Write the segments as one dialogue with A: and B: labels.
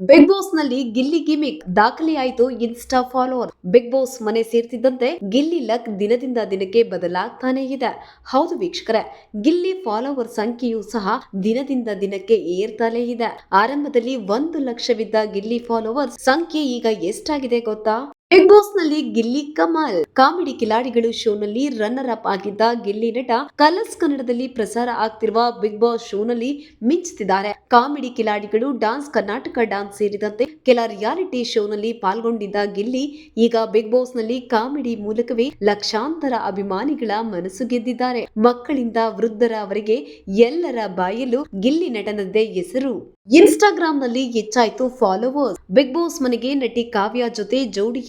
A: Big ಬಾಸ್ನಲ್ಲಿ Gilli gimmick ದಾಖಲೆಯಾಯಿತು insta follower Bigg Boss ಮನೆ ಸೇರ್ತಿದ್ದಂತೆ ಗಿಲ್ಲಿ ಲಕ್ ದಿನದಿಂದ ದಿನಕ್ಕೆ ಬದಲಾಗ್ತಾನೆ ಇದೆ. ಹೌದು ವೀಕ್ಷಕರೇ, ಗಿಲ್ಲಿ ಫಾಲೋವರ್ ಸಂಖ್ಯೆಯೂ ಸಹ ದಿನದಿಂದ ದಿನಕ್ಕೆ ಏರ್ತಾನೆ ಇದೆ. ಆರಂಭದಲ್ಲಿ ಒಂದು ಲಕ್ಷವಿದ್ದ ಗಿಲ್ಲಿ ಫಾಲೋವರ್ ಸಂಖ್ಯೆ ಈಗ ಎಷ್ಟಾಗಿದೆ ಗೊತ್ತಾ? ಬಿಗ್ ಬಾಸ್ನಲ್ಲಿ ಗಿಲ್ಲಿ ಕಮಾಲ್. ಕಾಮಿಡಿ ಕಿಲಾಡಿಗಳು ಶೋನಲ್ಲಿ ರನ್ನರ್ ಅಪ್ ಆಗಿದ್ದ ಗಿಲ್ಲಿ ನಟ ಕಲರ್ಸ್ ಕನ್ನಡದಲ್ಲಿ ಪ್ರಸಾರ ಆಗ್ತಿರುವ ಬಿಗ್ ಬಾಸ್ ಶೋನಲ್ಲಿ ಮಿಂಚುತ್ತಿದ್ದಾರೆ ಕಾಮಿಡಿ ಕಿಲಾಡಿಗಳು ಡಾನ್ಸ್ ಕರ್ನಾಟಕ ಡಾನ್ಸ್ ಸೇರಿದಂತೆ ಕೆಲ ರಿಯಾಲಿಟಿ ಶೋನಲ್ಲಿ ಪಾಲ್ಗೊಂಡಿದ್ದ ಗಿಲ್ಲಿ ಈಗ ಬಿಗ್ ಬಾಸ್ನಲ್ಲಿ ಕಾಮಿಡಿ ಮೂಲಕವೇ ಲಕ್ಷಾಂತರ ಅಭಿಮಾನಿಗಳ ಮನಸ್ಸು ಗೆದ್ದಿದ್ದಾರೆ. ಮಕ್ಕಳಿಂದ ವೃದ್ಧರವರೆಗೆ ಎಲ್ಲರ ಬಾಯಲ್ಲೂ ಗಿಲ್ಲಿ ನಟನದ್ದೇ ಹೆಸರು. ಇನ್ಸ್ಟಾಗ್ರಾಂ ನಲ್ಲಿ ಹೆಚ್ಚಾಯ್ತು ಫಾಲೋವರ್ಸ್ ಬಿಗ್ ಬಾಸ್ ಮನೆಗೆ ನಟಿ ಕಾವ್ಯ ಜೊತೆ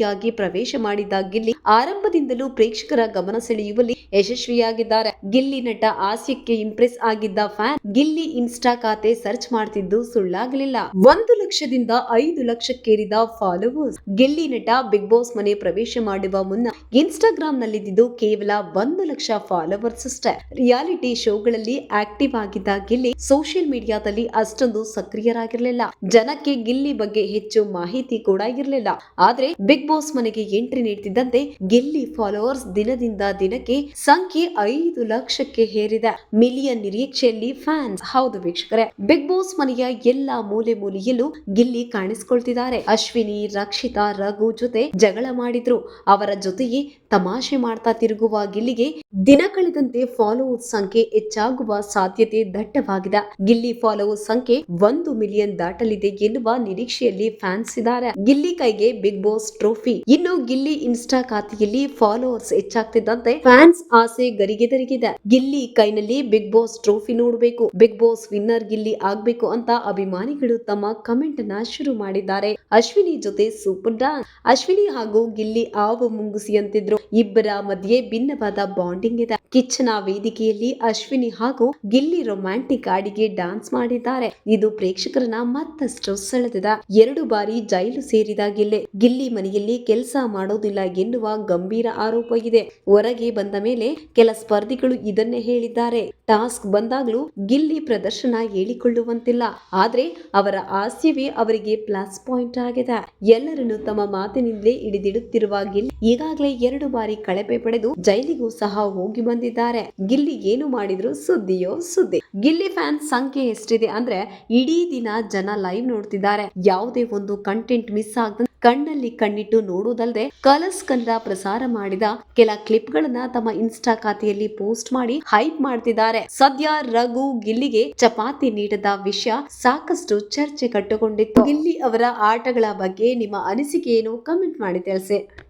A: ಜೋಡಿಯಾಗಿ ಪ್ರವೇಶ ಮಾಡಿದ ಗಿಲ್ಲಿ ಆರಂಭದಿಂದಲೂ ಪ್ರೇಕ್ಷಕರ ಗಮನ ಸೆಳೆಯುವಲ್ಲಿ ಯಶಸ್ವಿಯಾಗಿದ್ದಾರೆ. ಗಿಲ್ಲಿ ನಟ ಹಾಸ್ಯಕ್ಕೆ ಇಂಪ್ರೆಸ್ ಆಗಿದ್ದ ಫ್ಯಾನ್ ಗಿಲ್ಲಿ ಇನ್ಸ್ಟಾ ಖಾತೆ ಸರ್ಚ್ ಮಾಡ್ತಿದ್ದು ಸುಳ್ಳಾಗಲಿಲ್ಲ. ಒಂದು ಲಕ್ಷದಿಂದ ಐದು ಲಕ್ಷಕ್ಕೇರಿದ ಫಾಲೋವರ್ಸ್ ಗಿಲ್ಲಿ ನಟ ಬಿಗ್ ಬಾಸ್ ಮನೆ ಪ್ರವೇಶ ಮಾಡುವ ಮುನ್ನ ಇನ್ಸ್ಟಾಗ್ರಾಮ್ ನಲ್ಲಿದ್ದು ಕೇವಲ ಒಂದು ಲಕ್ಷ ಫಾಲೋವರ್ಸ್ ಅಷ್ಟೇ. ರಿಯಾಲಿಟಿ ಶೋಗಳಲ್ಲಿ ಆಕ್ಟಿವ್ ಆಗಿದ್ದ ಗಿಲ್ಲಿ ಸೋಷಿಯಲ್ ಮೀಡಿಯಾದಲ್ಲಿ ಅಷ್ಟೊಂದು ಸಕ್ರಿಯರಾಗಿರಲಿಲ್ಲ. ಜನಕ್ಕೆ ಗಿಲ್ಲಿ ಬಗ್ಗೆ ಹೆಚ್ಚು ಮಾಹಿತಿ ಕೂಡ ಇರಲಿಲ್ಲ. ಆದ್ರೆ ಬಿಗ್ ಬಾಸ್ ಮನೆಗೆ ಎಂಟ್ರಿ ನೀಡುತ್ತಿದ್ದಂತೆ ಗಿಲ್ಲಿ ಫಾಲೋವರ್ಸ್ ದಿನದಿಂದ ದಿನಕ್ಕೆ ಸಂಖ್ಯೆ ಐದು ಲಕ್ಷಕ್ಕೆ ಹೇರಿದ ಮಿಲಿಯನ್ ನಿರೀಕ್ಷೆಯಲ್ಲಿ ಫ್ಯಾನ್ಸ್ ಹೌದು ವೀಕ್ಷಕರೇ. ಬಿಗ್ ಬಾಸ್ ಮನೆಯ ಎಲ್ಲಾ ಮೂಲೆ ಮೂಲೆಯಲ್ಲೂ ಗಿಲ್ಲಿ ಕಾಣಿಸಿಕೊಳ್ತಿದ್ದಾರೆ. ಅಶ್ವಿನಿ, ರಕ್ಷಿತಾ, ರಘು ಜೊತೆ ಜಗಳ ಮಾಡಿದ್ರು. ಅವರ ಜೊತೆಗೆ ತಮಾಷೆ ಮಾಡ್ತಾ ತಿರುಗುವ ಗಿಲ್ಲಿಗೆ ದಿನ ಕಳೆದಂತೆ ಫಾಲೋವರ್ಸ್ ಸಂಖ್ಯೆ ಹೆಚ್ಚಾಗುವ ಸಾಧ್ಯತೆ ದಟ್ಟವಾಗಿದೆ. ಗಿಲ್ಲಿ ಫಾಲೋವರ್ಸ್ ಸಂಖ್ಯೆ ಒಂದು ಮಿಲಿಯನ್ ದಾಟಲಿದೆ ಎನ್ನುವ ನಿರೀಕ್ಷೆಯಲ್ಲಿ ಫ್ಯಾನ್ಸ್ ಇದ್ದಾರೆ. ಗಿಲ್ಲಿ ಕೈಗೆ ಬಿಗ್ ಬಾಸ್ ಟ್ರೋಫಿ ಇನ್ನು ಗಿಲ್ಲಿ ಇನ್ಸ್ಟಾ ಖಾತೆಯಲ್ಲಿ ಫಾಲೋವರ್ಸ್ ಹೆಚ್ಚಾಗ್ತಿದ್ದಂತೆ ಫ್ಯಾನ್ಸ್ ಆಸೆ ಗರಿಗೆದರಿಗಿದೆ. ಗಿಲ್ಲಿ ಕೈನಲ್ಲಿ ಬಿಗ್ ಬಾಸ್ ಟ್ರೋಫಿ ನೋಡಬೇಕು. ಬಿಗ್ ಬಾಸ್ ವಿನ್ನರ್ ಗಿಲ್ಲಿ ಆಗ್ಬೇಕು ಅಂತ ಅಭಿಮಾನಿಗಳು ತಮ್ಮ ಕಮೆಂಟ್ನ ಶುರು ಮಾಡಿದ್ದಾರೆ. ಅಶ್ವಿನಿ ಜೊತೆ ಸೂಪರ್ ಡಾನ್ಸ್ ಅಶ್ವಿನಿ ಹಾಗೂ ಗಿಲ್ಲಿ ಆವು ಮುಂಗುಸಿಯಂತಿದ್ರು. ಇಬ್ಬರ ಮಧ್ಯೆ ಭಿನ್ನವಾದ ಬಾಂಡಿಂಗ್ ಇದೆ. ಕಿಚ್ಚನ ವೇದಿಕೆಯಲ್ಲಿ ಅಶ್ವಿನಿ ಹಾಗೂ ಗಿಲ್ಲಿ ರೊಮ್ಯಾಂಟಿಕ್ ಆಡಿಗೆ ಡಾನ್ಸ್ ಮಾಡಿದ್ದಾರೆ. ಇದು ಪ್ರೇಕ್ಷಕರನ್ನ ಮತ್ತಷ್ಟು ಸೆಳೆದಿದೆ. ಎರಡು ಬಾರಿ ಜೈಲು ಸೇರಿದ ಗಿಲ್ಲೆ. ಗಿಲ್ಲಿ ಮನೆಯಲ್ಲಿ ಕೆಲಸ ಮಾಡೋದಿಲ್ಲ ಎನ್ನುವ ಗಂಭೀರ ಆರೋಪ ಇದೆ. ಹೊರಗೆ ಬಂದ ಮೇಲೆ ಕೆಲ ಸ್ಪರ್ಧಿಗಳು ಇದನ್ನೇ ಹೇಳಿದ್ದಾರೆ. ಟಾಸ್ಕ್ ಬಂದಾಗ್ಲೂ ಗಿಲ್ಲಿ ಪ್ರದರ್ಶನ ಹೇಳಿಕೊಳ್ಳುವಂತಿಲ್ಲ. ಆದ್ರೆ ಅವರ ಹಾಸ್ಯವೇ ಅವರಿಗೆ ಪ್ಲಸ್ ಪಾಯಿಂಟ್ ಆಗಿದೆ. ಎಲ್ಲರನ್ನು ತಮ್ಮ ಮಾತಿನಿಂದಲೇ ಹಿಡಿದಿಡುತ್ತಿರುವ ಗಿಲ್ಲಿ ಈಗಾಗಲೇ ಎರಡು ಬಾರಿ ಕಳಪೆ ಪಡೆದು ಜೈಲಿಗೂ ಸಹ ಹೋಗಿ ಬಂದಿದ್ದಾರೆ. ಗಿಲ್ಲಿ ಏನು ಮಾಡಿದ್ರು ಸುದ್ದಿಯೋ ಸುದ್ದಿ. ಗಿಲ್ಲಿ ಫ್ಯಾನ್ ಸಂಖ್ಯೆ ಎಷ್ಟಿದೆ ಅಂದ್ರೆ ಇಡೀ ದಿನ ಜನ ಲೈವ್ ನೋಡ್ತಿದ್ದಾರೆ. ಯಾವುದೇ ಒಂದು ಕಂಟೆಂಟ್ ಮಿಸ್ ಆಗದ ಕಣ್ಣಲ್ಲಿ ಕಣ್ಣಿಟ್ಟು ನೋಡುವುದಲ್ಲದೆ ಕಲರ್ಸ್ ಕನ್ನಡ ಪ್ರಸಾರ ಮಾಡಿದ ಕೆಲ ಕ್ಲಿಪ್ ಗಳನ್ನ ತಮ್ಮ ಇನ್ಸ್ಟಾ ಖಾತೆಯಲ್ಲಿ ಪೋಸ್ಟ್ ಮಾಡಿ ಹೈಪ್ ಮಾಡ್ತಿದ್ದಾರೆ. ಸದ್ಯ ರಘು ಗಿಲ್ಲಿಗೆ ಚಪಾತಿ ನೀಡದ ವಿಷಯ ಸಾಕಷ್ಟು ಚರ್ಚೆ ಕಟ್ಟುಕೊಂಡಿತ್ತು. ಗಿಲ್ಲಿ ಅವರ ಆಟಗಳ ಬಗ್ಗೆ ನಿಮ್ಮ ಅನಿಸಿಕೆ ಏನು? ಕಮೆಂಟ್ ಮಾಡಿ ತಿಳಿಸಿ.